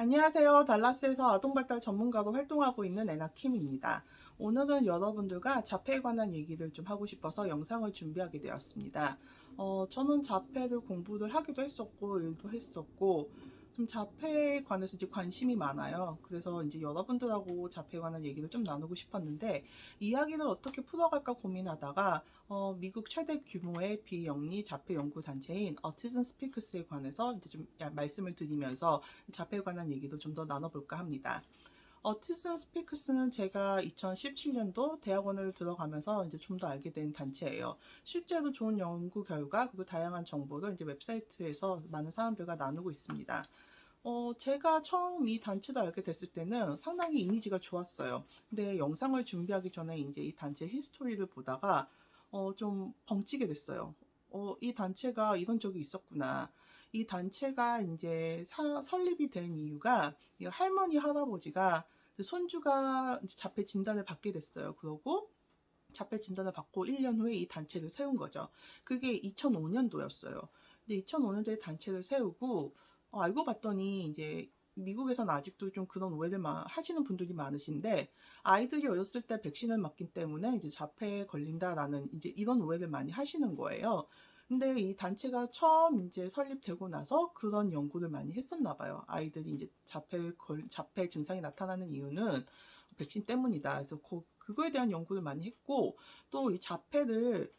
안녕하세요. 달라스에서 아동발달 전문가로 활동하고 있는 에나킴입니다. 오늘은 여러분들과 자폐에 관한 얘기를 좀 하고 싶어서 영상을 준비하게 되었습니다. 어, 저는 자폐를 공부를 하기도 했었고, 일도 했었고, 좀 자폐에 관해서 이제 관심이 많아요. 그래서 이제 여러분들하고 자폐에 관한 얘기를 좀 나누고 싶었는데, 이야기를 어떻게 풀어갈까 고민하다가, 어, 미국 최대 규모의 비영리 자폐 연구 단체인 어티즘 스피커스에 관해서 이제 좀 야- 말씀을 드리면서 자폐에 관한 얘기도 좀 더 나눠볼까 합니다. 어티즘 스피커스는 제가 2017년도 대학원을 들어가면서 이제 좀 더 알게 된 단체예요. 실제로 좋은 연구 결과 그리고 다양한 정보를 이제 웹사이트에서 많은 사람들과 나누고 있습니다. 어, 제가 처음 이 단체를 알게 됐을 때는 상당히 이미지가 좋았어요. 근데 영상을 준비하기 전에 이제 이 단체 히스토리를 보다가 어, 좀 벙찌게 됐어요. 어, 이 단체가 이런 적이 있었구나. 이 단체가 이제 사- 설립이 된 이유가 이 할머니 할아버지가 손주가 자폐 진단을 받게 됐어요. 그러고 자폐 진단을 받고 1년 후에 이 단체를 세운 거죠. 그게 2005년도였어요. 근데 2005년도에 단체를 세우고 어, 알고 봤더니 이제 미국에서는 아직도 좀 그런 오해를 마- 하시는 분들이 많으신데 아이들이 어렸을 때 백신을 맞기 때문에 이제 자폐에 걸린다라는 이제 이런 오해를 많이 하시는 거예요. 근데 이 단체가 처음 이제 설립되고 나서 그런 연구를 많이 했었나 봐요. 아이들이 이제 자폐 걸 자폐 증상이 나타나는 이유는 백신 때문이다. 그래서 그, 그거에 대한 연구를 많이 했고 또 이 자폐를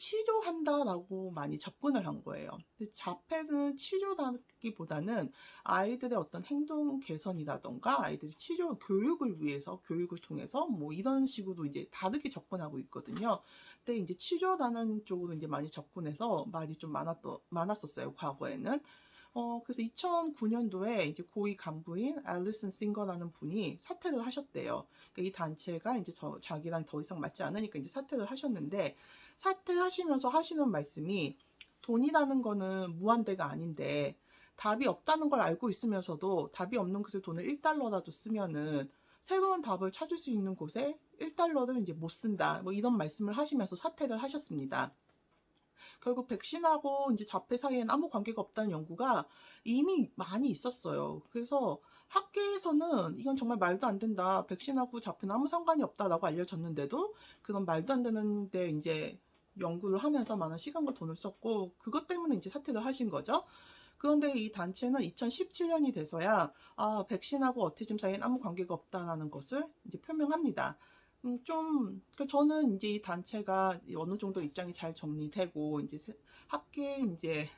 치료한다라고 많이 접근을 한 거예요. 자폐는 치료라기보다는 아이들의 어떤 행동 개선이라던가 아이들의 치료 교육을 위해서 교육을 통해서 뭐 이런 식으로 이제 다르게 접근하고 있거든요. 근데 이제 치료라는 쪽으로 이제 많이 접근해서 말이 좀 많았더, 많았었어요, 과거에는. 어, 그래서 2009년도에 이제 고위 간부인 앨리슨 싱거라는 분이 사퇴를 하셨대요. 그러니까 이 단체가 이제 저, 자기랑 더 이상 맞지 않으니까 이제 사퇴를 하셨는데, 사퇴하시면서 하시는 말씀이 돈이라는 거는 무한대가 아닌데, 답이 없다는 걸 알고 있으면서도 답이 없는 곳에 돈을 1달러라도 쓰면은 새로운 답을 찾을 수 있는 곳에 1달러를 이제 못 쓴다. 뭐 이런 말씀을 하시면서 사퇴를 하셨습니다. 결국 백신하고 이제 자폐 사이엔 아무 관계가 없다는 연구가 이미 많이 있었어요. 그래서 학계에서는 이건 정말 말도 안 된다. 백신하고 자폐는 아무 상관이 없다라고 알려졌는데도 그런 말도 안 되는데 이제 연구를 하면서 많은 시간과 돈을 썼고 그것 때문에 이제 사퇴를 하신 거죠. 그런데 이 단체는 2017년이 돼서야 아, 백신하고 어티즘 사이엔 아무 관계가 없다라는 것을 이제 표명합니다. 음, 좀, 그 저는 이제 이 단체가 어느 정도 입장이 잘 정리되고, 이제 세- 학계에 이제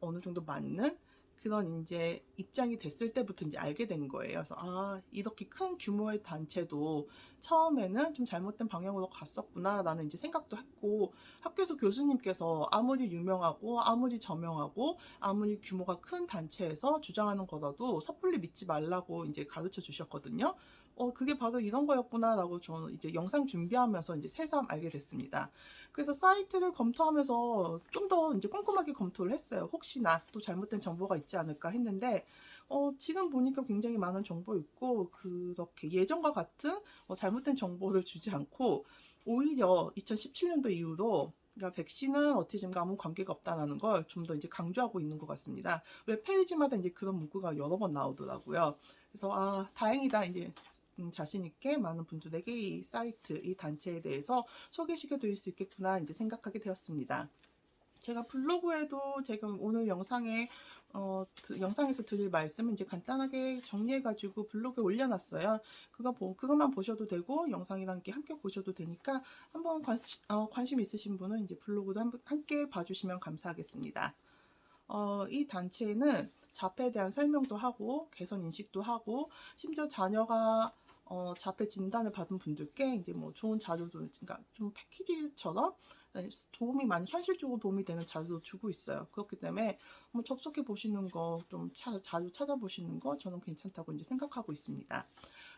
어느 정도 맞는 그런 이제 입장이 됐을 때부터 이제 알게 된 거예요. 그래서 아, 이렇게 큰 규모의 단체도 처음에는 좀 잘못된 방향으로 갔었구나 라는 이제 생각도 했고, 학교에서 교수님께서 아무리 유명하고, 아무리 저명하고, 아무리 규모가 큰 단체에서 주장하는 거라도 섣불리 믿지 말라고 이제 가르쳐 주셨거든요. 어, 그게 바로 이런 거였구나라고 저는 이제 영상 준비하면서 이제 새삼 알게 됐습니다. 그래서 사이트를 검토하면서 좀 더 이제 꼼꼼하게 검토를 했어요. 혹시나 또 잘못된 정보가 있지 않을까 했는데, 어, 지금 보니까 굉장히 많은 정보 있고, 그렇게 예전과 같은 어, 잘못된 정보를 주지 않고, 오히려 2017년도 이후로 그러니까 백신은 어티즘과 아무 관계가 없다라는 걸 좀 더 이제 강조하고 있는 것 같습니다. 웹 페이지마다 이제 그런 문구가 여러 번 나오더라고요. 그래서 아 다행이다 이제 음, 자신 있게 많은 분들에게 이 사이트, 이 단체에 대해서 소개시켜 드릴 수 있겠구나 이제 생각하게 되었습니다. 제가 블로그에도 제가 오늘 영상에 어, 드- 영상에서 드릴 말씀은 이제 간단하게 정리해가지고 블로그에 올려놨어요. 그거 보, 그것만 보셔도 되고 영상이랑 함께, 함께 보셔도 되니까 한번 관시, 어, 관심 있으신 분은 이제 블로그도 한, 함께 봐주시면 감사하겠습니다. 어, 이 단체는 자폐에 대한 설명도 하고 개선 인식도 하고 심지어 자녀가 어, 자폐 진단을 받은 분들께 이제 뭐 좋은 자료도 그러니까 좀 패키지처럼 도움이 많이 현실적으로 도움이 되는 자료도 주고 있어요. 그렇기 때문에 한번 접속해 보시는 거좀 자료 찾아보시는 거 저는 괜찮다고 이제 생각하고 있습니다.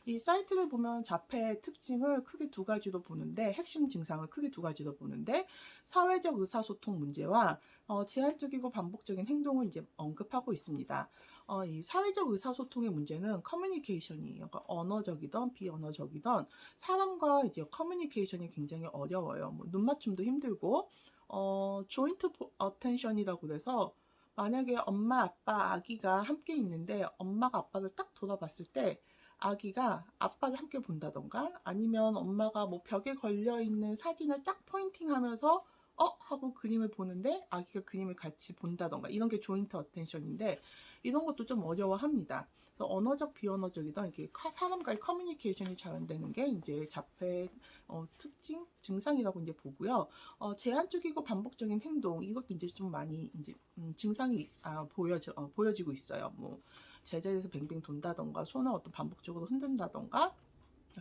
이 사이트를 보면 자폐의 특징을 크게 두 가지로 보는데 핵심 증상을 크게 두 가지로 보는데 사회적 의사소통 문제와 어, 제한적이고 반복적인 행동을 이제 언급하고 있습니다. 어, 이 사회적 의사소통의 문제는 커뮤니케이션이에요. 그러니까 언어적이든 비언어적이든 사람과 이제 커뮤니케이션이 굉장히 어려워요. 뭐 눈 맞춤도 힘들고 어, 조인트 어텐션이라고 그래서 만약에 엄마, 아빠, 아기가 함께 있는데 엄마가 아빠를 딱 돌아봤을 때 아기가 아빠를 함께 본다던가 아니면 엄마가 뭐 벽에 걸려 있는 사진을 딱 포인팅 하면서 어 하고 그림을 보는데 아기가 그림을 같이 본다던가 이런 게 조인트 어텐션인데 이런 것도 좀 어려워합니다. 그래서 언어적 비언어적이든 이렇게 카- 사람과의 커뮤니케이션이 잘 안 되는 게 이제 자폐 어, 특징 증상이라고 이제 보고요. 어, 제한적이고 반복적인 행동 이것도 이제 좀 많이 이제 음, 증상이 아, 보여져 어, 보여지고 있어요. 뭐 제자리에서 뱅뱅 돈다던가 손을 어떤 반복적으로 흔든다던가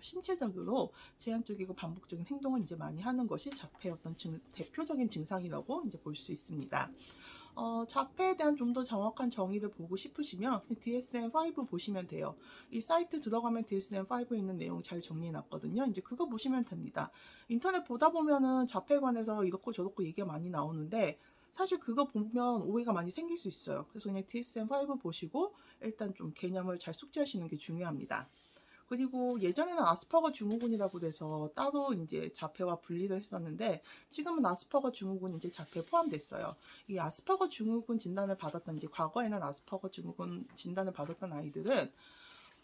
신체적으로 제한적이고 반복적인 행동을 이제 많이 하는 것이 자폐의 어떤 증- 대표적인 증상이라고 이제 볼 수 있습니다. 어, 자폐에 대한 좀 더 정확한 정의를 보고 싶으시면 DSM-5 보시면 돼요. 이 사이트 들어가면 DSM-5에 있는 내용 잘 정리해 놨거든요. 이제 그거 보시면 됩니다. 인터넷 보다 보면은 자폐에 관해서 이렇고 저렇고 얘기가 많이 나오는데 사실 그거 보면 오해가 많이 생길 수 있어요. 그래서 그냥 DSM-5 보시고 일단 좀 개념을 잘 숙지하시는 게 중요합니다. 그리고 예전에는 아스퍼거 증후군이라고 돼서 따로 이제 자폐와 분리를 했었는데 지금은 아스퍼거 증후군 이제 자폐에 포함됐어요. 이 아스퍼거 증후군 진단을 받았던 이제 과거에는 아스퍼거 증후군 진단을 받았던 아이들은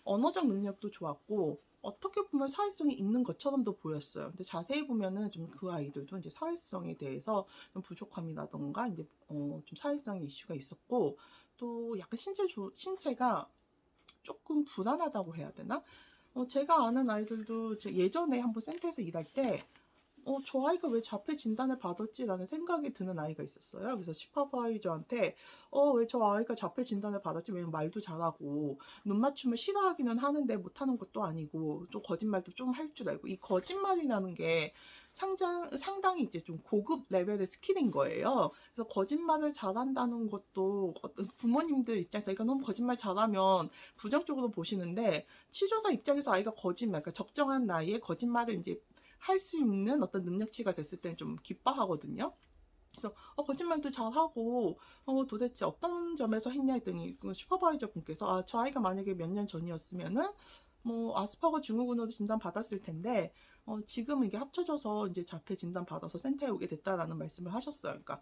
언어적 능력도 좋았고 어떻게 보면 사회성이 있는 것처럼도 보였어요. 근데 자세히 보면은 좀 그 아이들도 이제 사회성에 대해서 좀 부족함이라던가 이제 어, 좀 사회성의 이슈가 있었고 또 약간 신체 조, 신체가 조금 불안하다고 해야 되나? 어, 제가 아는 아이들도 제 예전에 한번 센터에서 일할 때, 어, 저 아이가 왜 자폐 진단을 받았지라는 생각이 드는 아이가 있었어요. 그래서 슈퍼바이저한테, 어, 왜 저 아이가 자폐 진단을 받았지? 왜냐면 말도 잘하고, 눈 맞춤을 싫어하기는 하는데 못하는 것도 아니고, 또 거짓말도 좀 할 줄 알고, 이 거짓말이라는 게 상장, 상당히 이제 좀 고급 레벨의 스킬인 거예요. 그래서 거짓말을 잘한다는 것도 어떤 부모님들 입장에서 이거 너무 거짓말 잘하면 부정적으로 보시는데 치료사 입장에서 아이가 거짓말, 그러니까 적정한 나이에 거짓말을 이제 할 수 있는 어떤 능력치가 됐을 때는 좀 기뻐하거든요. 그래서 어, 거짓말도 잘하고 어, 도대체 어떤 점에서 했냐 했더니 그 슈퍼바이저 분께서 아, 저 아이가 만약에 몇 년 전이었으면은 뭐 아스퍼거 증후군으로 진단 받았을 텐데 어, 지금은 이게 합쳐져서 이제 자폐 진단 받아서 센터에 오게 됐다라는 말씀을 하셨어요. 그러니까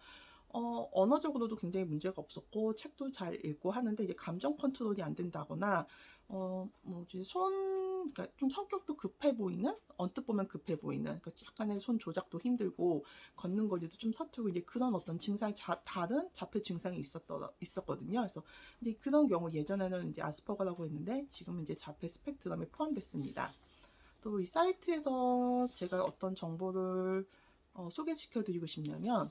어, 언어적으로도 굉장히 문제가 없었고 책도 잘 읽고 하는데 이제 감정 컨트롤이 안 된다거나 어, 뭐지 손, 그러니까 좀 성격도 급해 보이는 언뜻 보면 급해 보이는 그러니까 약간의 손 조작도 힘들고 걷는 거리도 좀 서투고 이제 그런 어떤 증상이 자, 다른 자폐 증상이 있었더 있었거든요. 그래서 이제 그런 경우 예전에는 이제 아스퍼거라고 했는데 지금은 이제 자폐 스펙트럼에 포함됐습니다. 또 이 사이트에서 제가 어떤 정보를 어, 소개시켜 드리고 싶냐면 어,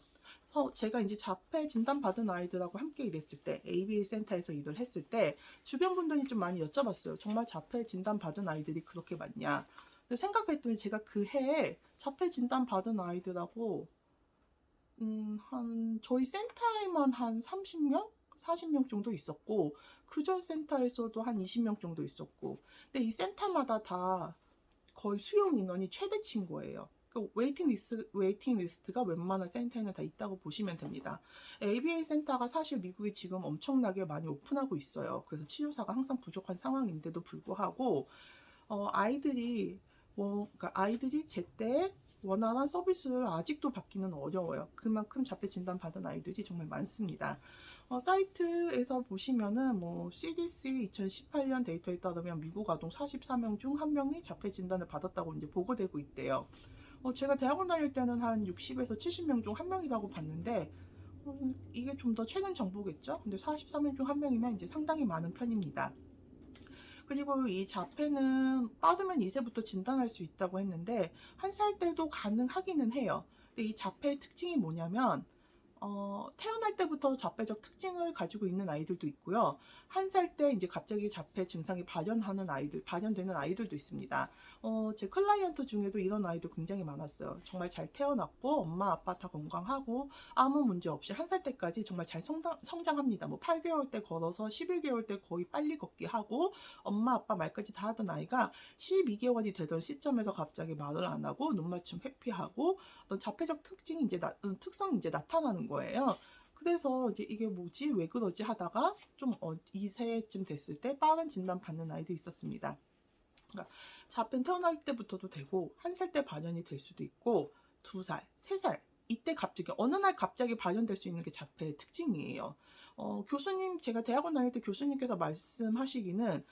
제가 이제 자폐 진단 받은 아이들하고 함께 일했을 때 ABA 센터에서 일을 했을 때 주변 분들이 좀 많이 여쭤봤어요. 정말 자폐 진단 받은 아이들이 그렇게 많냐? 생각했더니 제가 그 해에 자폐 진단 받은 아이들하고 음, 한 저희 센터에만 한 30명? 40명 정도 있었고 그전 센터에서도 한 20명 정도 있었고 근데 이 센터마다 다 거의 수용 인원이 최대치인 거예요. 그 웨이팅 리스트, 웨이팅 리스트가 웬만한 센터에는 다 있다고 보시면 됩니다. ABA 센터가 사실 미국이 지금 엄청나게 많이 오픈하고 있어요. 그래서 치료사가 항상 부족한 상황인데도 불구하고 어, 아이들이 뭐, 그러니까 아이들이 제때 원활한 서비스를 아직도 받기는 어려워요. 그만큼 자폐 진단 받은 아이들이 정말 많습니다. 어, 사이트에서 보시면은 뭐 CDC 2018년 데이터에 따르면 미국 아동 44명 중한 명이 자폐 진단을 받았다고 이제 보고되고 있대요. 어, 제가 대학원 다닐 때는 한 60에서 70명 중 한 명이라고 봤는데 어, 이게 좀 더 최근 정보겠죠? 근데 43명 중 한 명이면 이제 상당히 많은 편입니다. 그리고 이 자폐는 빠르면 2세부터 진단할 수 있다고 했는데 한 살 때도 가능하기는 해요. 근데 이 자폐의 특징이 뭐냐면 어, 태어날 때부터 자폐적 특징을 가지고 있는 아이들도 있고요. 한 살 때 이제 갑자기 자폐 증상이 발현하는 아이들, 발현되는 아이들도 있습니다. 어, 제 클라이언트 중에도 이런 아이도 굉장히 많았어요. 정말 잘 태어났고, 엄마, 아빠 다 건강하고, 아무 문제 없이 한 살 때까지 정말 잘 성장, 성장합니다. 뭐 8개월 때 걸어서 11개월 때 거의 빨리 걷기 하고, 엄마, 아빠 말까지 다 하던 아이가 12개월이 되던 시점에서 갑자기 말을 안 하고, 눈 맞춤 회피하고, 어떤 자폐적 특징이 이제 나, 음, 특성이 이제 나타나는 거예요. 그래서 이게 뭐지 왜 그러지 하다가 좀 어, 2세쯤 됐을 때 빠른 진단 받는 아이도 있었습니다. 그러니까 자폐 태어날 때부터도 되고 한 살 때 발현이 될 수도 있고 두 살, 세 살 이때 갑자기 어느 날 갑자기 발현될 수 있는 게 자폐의 특징이에요. 어, 교수님 제가 대학원 다닐 때 교수님께서 말씀하시기는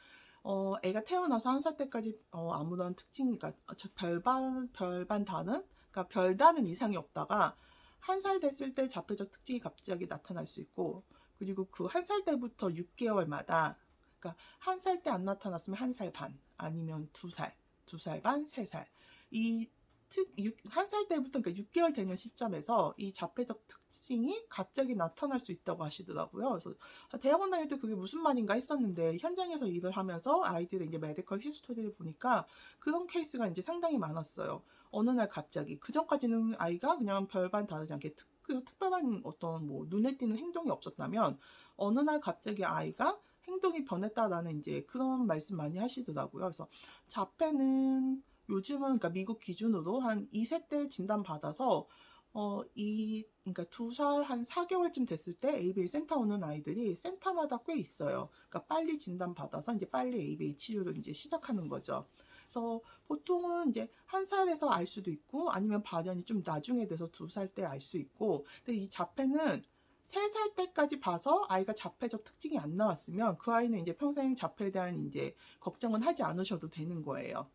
어, 애가 태어나서 한 살 때까지 어, 아무런 특징, 그러니까 저 별반 별반 다는, 그러니까 별다른 이상이 없다가 한 살 됐을 때 자폐적 특징이 갑자기 나타날 수 있고, 그리고 그 한 살 때부터 6개월마다, 그러니까 한 살 때 안 나타났으면 한 살 반, 아니면 두 살, 두 살 반, 세 살. 이 특, 한살 때부터, 그러니까 6개월 되는 시점에서 이 자폐적 특징이 갑자기 나타날 수 있다고 하시더라고요. 그래서 아, 대학원 다닐 때 그게 무슨 말인가 했었는데, 현장에서 일을 하면서 아이들의 이제 메디컬 히스토리를 보니까 그런 케이스가 이제 상당히 많았어요. 어느 날 갑자기. 그 전까지는 아이가 그냥 별반 다르지 않게 특, 그 특별한 어떤 뭐 눈에 띄는 행동이 없었다면, 어느 날 갑자기 아이가 행동이 변했다라는 이제 그런 말씀 많이 하시더라고요. 그래서 자폐는 요즘은 그러니까 미국 기준으로 한 2세 때 진단 받아서 어, 이, 그러니까 두 살 한 4개월쯤 됐을 때 ABA 센터 오는 아이들이 센터마다 꽤 있어요. 그러니까 빨리 진단 받아서 이제 빨리 ABA 치료를 이제 시작하는 거죠. 그래서 보통은 이제 한 살에서 알 수도 있고 아니면 발현이 좀 나중에 돼서 두 살 때 알 수 있고 근데 이 자폐는 세 살 때까지 봐서 아이가 자폐적 특징이 안 나왔으면 그 아이는 이제 평생 자폐에 대한 이제 걱정은 하지 않으셔도 되는 거예요.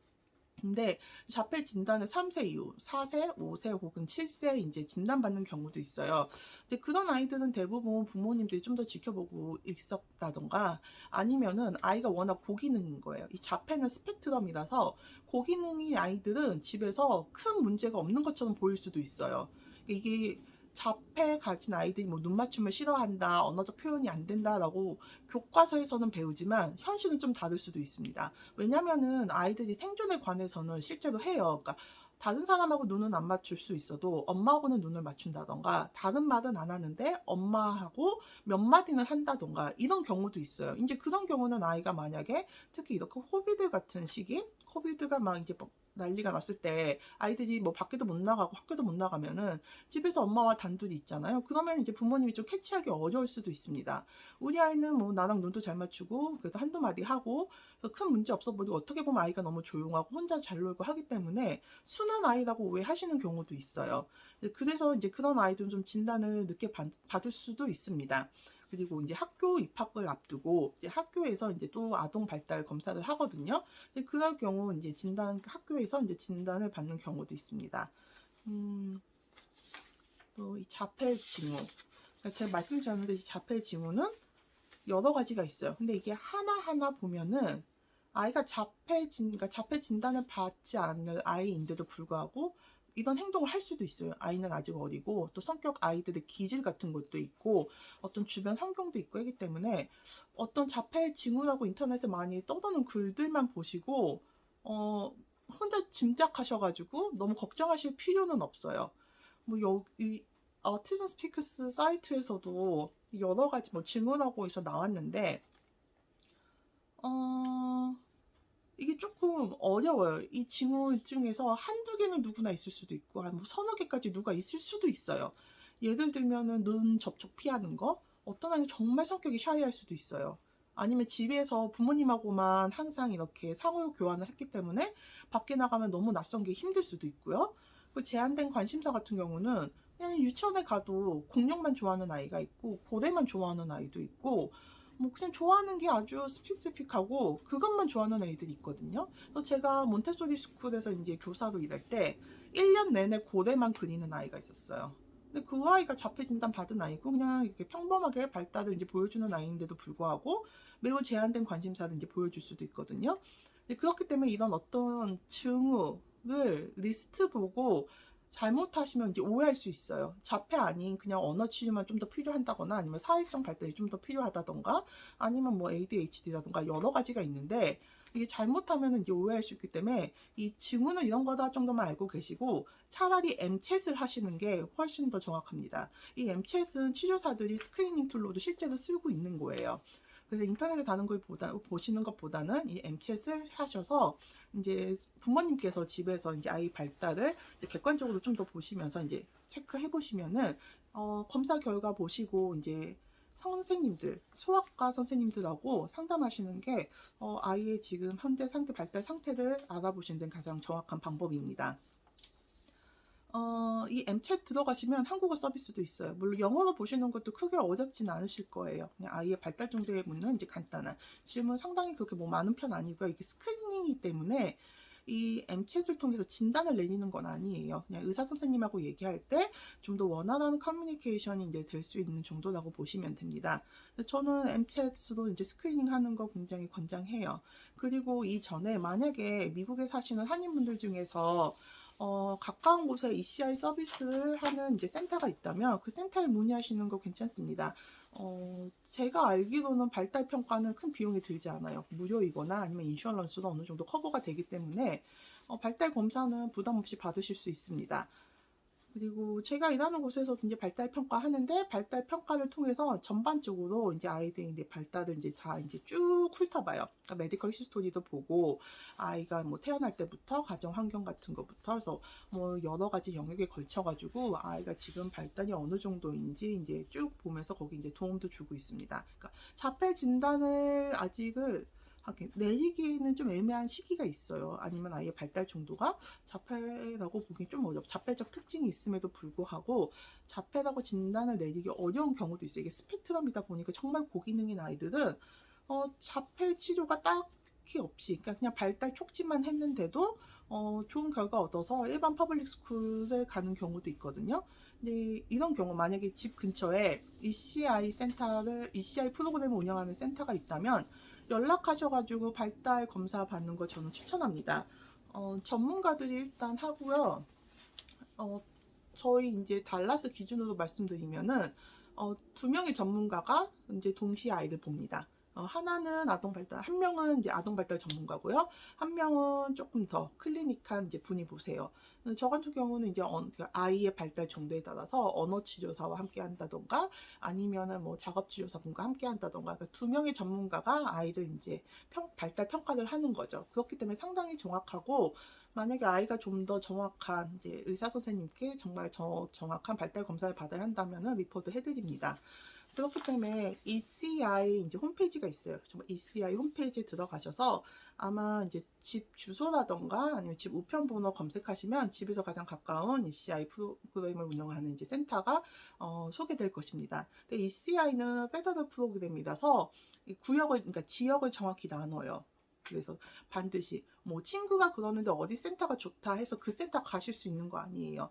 근데 자폐 진단을 3세 이후, 4세, 5세 혹은 7세 이제 진단받는 경우도 있어요. 근데 그런 아이들은 대부분 부모님들이 좀 더 지켜보고 있었다던가 아니면은 아이가 워낙 고기능인 거예요. 이 자폐는 스펙트럼이라서 고기능인 아이들은 집에서 큰 문제가 없는 것처럼 보일 수도 있어요. 이게 자폐 가진 아이들이 뭐 눈 맞춤을 싫어한다, 언어적 표현이 안 된다라고 교과서에서는 배우지만 현실은 좀 다를 수도 있습니다. 왜냐면은 아이들이 생존에 관해서는 실제로 해요. 그러니까 다른 사람하고 눈은 안 맞출 수 있어도 엄마하고는 눈을 맞춘다던가 다른 말은 안 하는데 엄마하고 몇 마디는 한다던가 이런 경우도 있어요. 이제 그런 경우는 아이가 만약에 특히 이렇게 코비드 같은 시기, 코비드가 막 이제 뭐 난리가 났을 때 아이들이 뭐 밖에도 못 나가고 학교도 못 나가면은 집에서 엄마와 단둘이 있잖아요. 그러면 이제 부모님이 좀 캐치하기 어려울 수도 있습니다. 우리 아이는 뭐 나랑 눈도 잘 맞추고 그래도 한두 마디 하고 큰 문제 없어 보이고 어떻게 보면 아이가 너무 조용하고 혼자 잘 놀고 하기 때문에 순한 아이라고 오해하시는 경우도 있어요. 그래서 이제 그런 아이들은 좀 진단을 늦게 받, 받을 수도 있습니다. 그리고 이제 학교 입학을 앞두고 이제 학교에서 이제 또 아동 발달 검사를 하거든요. 그럴 경우 이제 진단 학교에서 이제 진단을 받는 경우도 있습니다. 음, 또 이 자폐 징후. 그러니까 제가 말씀드렸는데 이 자폐 징후는 여러 가지가 있어요. 근데 이게 하나하나 보면은 아이가 자폐 진, 그러니까 자폐 진단을 받지 않을 아이인데도 불구하고 이런 행동을 할 수도 있어요. 아이는 아직 어리고 또 성격 아이들의 기질 같은 것도 있고 어떤 주변 환경도 있고 하기 때문에 어떤 자폐 징후라고 인터넷에 많이 떠도는 글들만 보시고 어 혼자 짐작하셔가지고 너무 걱정하실 필요는 없어요. 뭐 여기 어티즘 스피커스 사이트에서도 여러 가지 뭐 징후라고 해서 나왔는데 어 이게 조금 어려워요. 이 징후 중에서 한두 개는 누구나 있을 수도 있고, 한 뭐 서너 개까지 누가 있을 수도 있어요. 예를 들면은 눈 접촉 피하는 거, 어떤 아이는 정말 성격이 샤이할 수도 있어요. 아니면 집에서 부모님하고만 항상 이렇게 상호 교환을 했기 때문에 밖에 나가면 너무 낯선 게 힘들 수도 있고요. 그 제한된 관심사 같은 경우는 그냥 유치원에 가도 공룡만 좋아하는 아이가 있고 고래만 좋아하는 아이도 있고 뭐 그냥 좋아하는 게 아주 스피시픽하고 그것만 좋아하는 애들이 있거든요. 그래서 제가 몬테소리 스쿨에서 이제 교사로 일할 때 1년 내내 고래만 그리는 아이가 있었어요. 근데 그 아이가 자폐 진단 받은 아이고 그냥 이렇게 평범하게 발달을 이제 보여주는 아이인데도 불구하고 매우 제한된 관심사를 이제 보여줄 수도 있거든요. 그렇기 때문에 이런 어떤 증후를 리스트 보고 잘못하시면 이제 오해할 수 있어요. 자폐 아닌 그냥 언어 치료만 좀 더 필요한다거나 아니면 사회성 발달이 좀 더 필요하다던가 아니면 뭐 ADHD라던가 여러 가지가 있는데 이게 잘못하면 이제 오해할 수 있기 때문에 이 징후는 이런 거다 정도만 알고 계시고 차라리 M챗을 하시는 게 훨씬 더 정확합니다. 이 M챗은 치료사들이 스크리닝 툴로도 실제로 쓰고 있는 거예요. 그래서 인터넷에 다는 걸 보다, 보시는 것보다는 이 M챗을 하셔서 이제 부모님께서 집에서 이제 아이 발달을 이제 객관적으로 좀 더 보시면서 이제 체크해 보시면은 어, 검사 결과 보시고 이제 선생님들, 소아과 선생님들하고 상담하시는 게 어, 아이의 지금 현재 상태 발달 상태를 알아보시는 데 가장 정확한 방법입니다. 어, 이 M챗 들어가시면 한국어 서비스도 있어요. 물론 영어로 보시는 것도 크게 어렵진 않으실 거예요. 그냥 아이의 발달 정도의 묻는 이제 간단한 질문 상당히 그렇게 뭐 많은 편 아니고요. 이게 스크리닝이기 때문에 이 M챗을 통해서 진단을 내리는 건 아니에요. 그냥 의사 선생님하고 얘기할 때 좀 더 원활한 커뮤니케이션이 이제 될 수 있는 정도라고 보시면 됩니다. 저는 M챗으로 이제 스크리닝 하는 거 굉장히 권장해요. 그리고 이전에 만약에 미국에 사시는 한인분들 중에서 어, 가까운 곳에 ECI 서비스를 하는 이제 센터가 있다면 그 센터에 문의하시는 거 괜찮습니다. 어, 제가 알기로는 발달 평가는 큰 비용이 들지 않아요. 무료이거나 아니면 인슈어런스로 어느 정도 커버가 되기 때문에 어, 발달 검사는 부담 없이 받으실 수 있습니다. 그리고 제가 일하는 곳에서도 이제 발달 평가 하는데 발달 평가를 통해서 전반적으로 이제 아이들이 이제 발달을 이제 다 이제 쭉 훑어봐요. 그러니까 메디컬 히스토리도 보고 아이가 뭐 태어날 때부터 가정 환경 같은 것부터 그래서 뭐 여러 가지 영역에 걸쳐가지고 아이가 지금 발달이 어느 정도인지 이제 쭉 보면서 거기 이제 도움도 주고 있습니다. 그러니까 자폐 진단을 아직은 하긴 내리기에는 좀 애매한 시기가 있어요. 아니면 아이의 발달 정도가 자폐라고 보기 좀 어렵. 자폐적 특징이 있음에도 불구하고 자폐라고 진단을 내리기 어려운 경우도 있어요. 이게 스펙트럼이다 보니까 정말 고기능인 아이들은 어, 자폐 치료가 딱히 없이 그러니까 그냥 발달 촉진만 했는데도 어, 좋은 결과 얻어서 일반 퍼블릭 스쿨에 가는 경우도 있거든요. 근데 이런 경우 만약에 집 근처에 ECI 센터를 ECI 프로그램을 운영하는 센터가 있다면 연락하셔가지고 발달 검사 받는 거 저는 추천합니다. 어, 전문가들이 일단 하고요. 어, 저희 이제 달라스 기준으로 말씀드리면은 어, 두 명의 전문가가 이제 동시에 아이를 봅니다. 어, 하나는 아동 발달, 한 명은 이제 아동 발달 전문가고요. 한 명은 조금 더 클리닉한 이제 분이 보세요. 저 같은 경우는 이제 언- 그 아이의 발달 정도에 따라서 언어 치료사와 함께 한다던가 아니면은 뭐 작업 치료사분과 함께 한다던가 그두 명의 전문가가 아이를 이제 평, 발달 평가를 하는 거죠. 그렇기 때문에 상당히 정확하고 만약에 아이가 좀 더 정확한 이제 의사 선생님께 정말 저, 정확한 발달 검사를 받아야 한다면은 리포트 해드립니다. 그렇기 때문에 ECI 이제 홈페이지가 있어요. 정말 ECI 홈페이지에 들어가셔서 아마 이제 집 주소라던가 아니면 집 우편 번호 검색하시면 집에서 가장 가까운 ECI 프로그램을 운영하는 이제 센터가 어, 소개될 것입니다. 근데 ECI는 페더럴 프로그램이라서 이 구역을 그러니까 지역을 정확히 나눠요. 그래서 반드시 뭐 친구가 그러는데 어디 센터가 좋다 해서 그 센터 가실 수 있는 거 아니에요.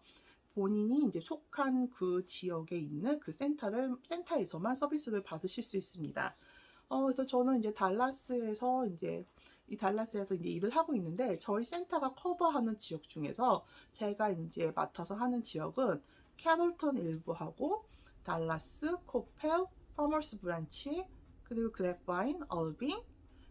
본인이 이제 속한 그 지역에 있는 그 센터를 센터에서만 서비스를 받으실 수 있습니다. 어, 그래서 저는 이제 달라스에서 이제 이 달라스에서 이제 일을 하고 있는데 저희 센터가 커버하는 지역 중에서 제가 이제 맡아서 하는 지역은 캐롤턴 일부하고 달라스, 코펠, 파머스 브란치, 그리고 그래파인, 얼빙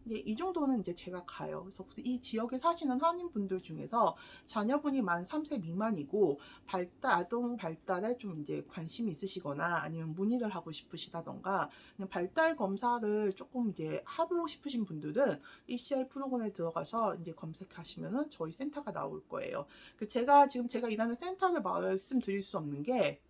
이제 이 정도는 이제 제가 가요. 그래서 이 지역에 사시는 한인분들 중에서 자녀분이 만 3세 미만이고 발달 아동 발달에 좀 이제 관심이 있으시거나 아니면 문의를 하고 싶으시다던가 발달 검사를 조금 이제 하고 싶으신 분들은 ECI 프로그램에 들어가서 이제 검색하시면은 저희 센터가 나올 거예요. 그 제가 지금 제가 일하는 센터를 말씀드릴 수 없는 게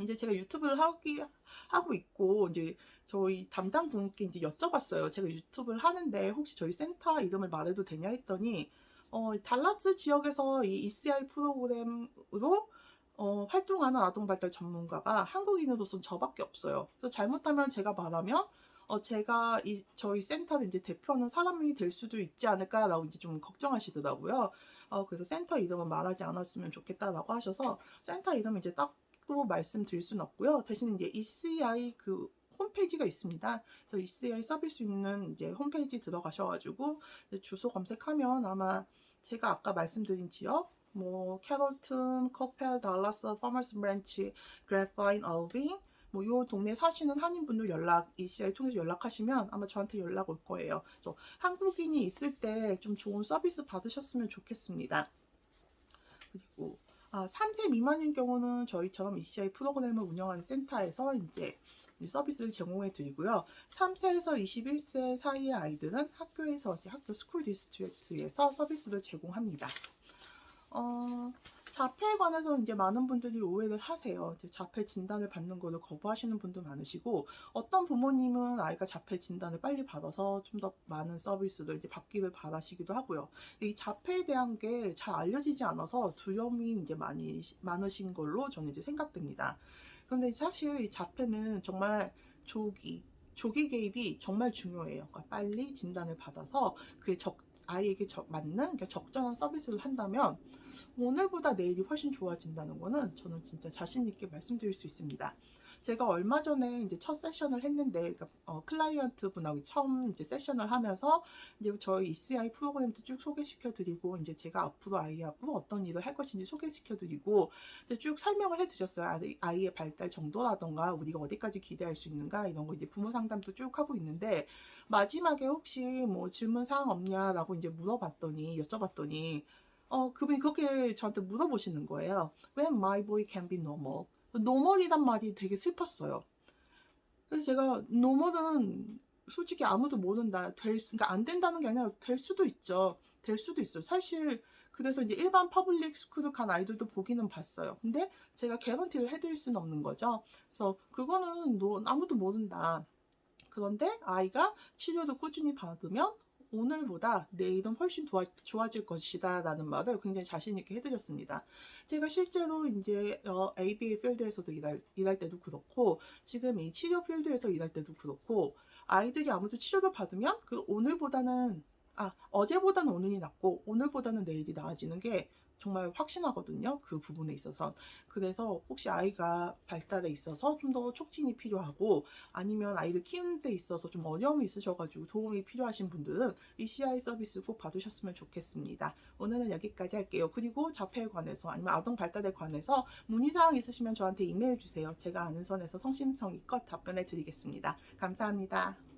이제 제가 유튜브를 하기 하고 있고 이제 저희 담당 분께 이제 여쭤봤어요. 제가 유튜브를 하는데 혹시 저희 센터 이름을 말해도 되냐 했더니 어, 달라스 지역에서 이 ECI 프로그램으로 어, 활동하는 아동발달 전문가가 한국인으로서는 저밖에 없어요. 그래서 잘못하면 제가 말하면 어, 제가 이 저희 센터를 이제 대표하는 사람이 될 수도 있지 않을까라고 이제 좀 걱정하시더라고요. 어, 그래서 센터 이름은 말하지 않았으면 좋겠다라고 하셔서 센터 이름 이제 딱 또 말씀드릴 수는 없고요. 대신 이제 ECI 그 홈페이지가 있습니다. 그래서 ECI 서비스 있는 이제 홈페이지 들어가셔가지고 주소 검색하면 아마 제가 아까 말씀드린 지역 뭐 캐롤튼, 커펠, 달라스, 파머스 브랜치, 그래파인, 얼빙 뭐 요 동네 사시는 한인분들 연락 ECI 통해서 연락하시면 아마 저한테 연락 올 거예요. 그래서 한국인이 있을 때 좀 좋은 서비스 받으셨으면 좋겠습니다. 그리고 아, 3세 미만인 경우는 저희처럼 ECI 프로그램을 운영하는 센터에서 이제 이 서비스를 제공해 드리고요. 3세에서 21세 사이의 아이들은 학교에서 학교 스쿨 디스트릭트에서 서비스를 제공합니다. 어, 자폐에 관해서 이제 많은 분들이 오해를 하세요. 자폐 진단을 받는 거를 거부하시는 분도 많으시고, 어떤 부모님은 아이가 자폐 진단을 빨리 받아서 좀 더 많은 서비스를 이제 받기를 바라시기도 하고요. 이 자폐에 대한 게 잘 알려지지 않아서 두려움이 이제 많이 많으신 걸로 저는 이제 생각됩니다. 그런데 사실 이 자폐는 정말 조기 조기 개입이 정말 중요해요. 그러니까 빨리 진단을 받아서 그게 적 아이에게 적- 맞는 그러니까 적절한 서비스를 한다면 오늘보다 내일이 훨씬 좋아진다는 거는 저는 진짜 자신 있게 말씀드릴 수 있습니다. 제가 얼마 전에 이제 첫 세션을 했는데, 그러니까 어, 클라이언트 분하고 처음 이제 세션을 하면서 이제 저희 ECI 프로그램도 쭉 소개시켜드리고, 이제 제가 앞으로 아이하고 어떤 일을 할 것인지 소개시켜드리고, 이제 쭉 설명을 해드렸어요. 아이- 아이의 발달 정도라던가 우리가 어디까지 기대할 수 있는가 이런 거 이제 부모 상담도 쭉 하고 있는데 마지막에 혹시 뭐 질문 사항 없냐라고 이제 물어봤더니 여쭤봤더니 어 그분이 그렇게 저한테 물어보시는 거예요. When my boy can be normal. normal이란 말이 되게 슬펐어요. 그래서 제가 normal은 솔직히 아무도 모른다. 될 수, 그러니까 안 된다는 게 아니라 될 수도 있죠. 될 수도 있어요. 사실 그래서 이제 일반 퍼블릭 스쿨을 간 아이들도 보기는 봤어요. 근데 제가 개런티를 해드릴 수는 없는 거죠. 그래서 그거는 너 아무도 모른다. 그런데 아이가 치료를 꾸준히 받으면 오늘보다 내일은 훨씬 좋아, 좋아질 것이다 라는 말을 굉장히 자신있게 해드렸습니다. 제가 실제로 이제 어, ABA 필드에서도 일할, 일할 때도 그렇고 지금 이 치료 필드에서 일할 때도 그렇고 아이들이 아무도 치료를 받으면 그 오늘보다는 아 어제보다는 오늘이 낫고 오늘보다는 내일이 나아지는 게 정말 확신하거든요. 그 부분에 있어서. 그래서 혹시 아이가 발달에 있어서 좀 더 촉진이 필요하고 아니면 아이를 키우는 데 있어서 좀 어려움이 있으셔가지고 도움이 필요하신 분들은 이 CI 서비스 꼭 받으셨으면 좋겠습니다. 오늘은 여기까지 할게요. 그리고 자폐에 관해서 아니면 아동 발달에 관해서 문의사항 있으시면 저한테 이메일 주세요. 제가 아는 선에서 성심성의껏 답변해 드리겠습니다. 감사합니다.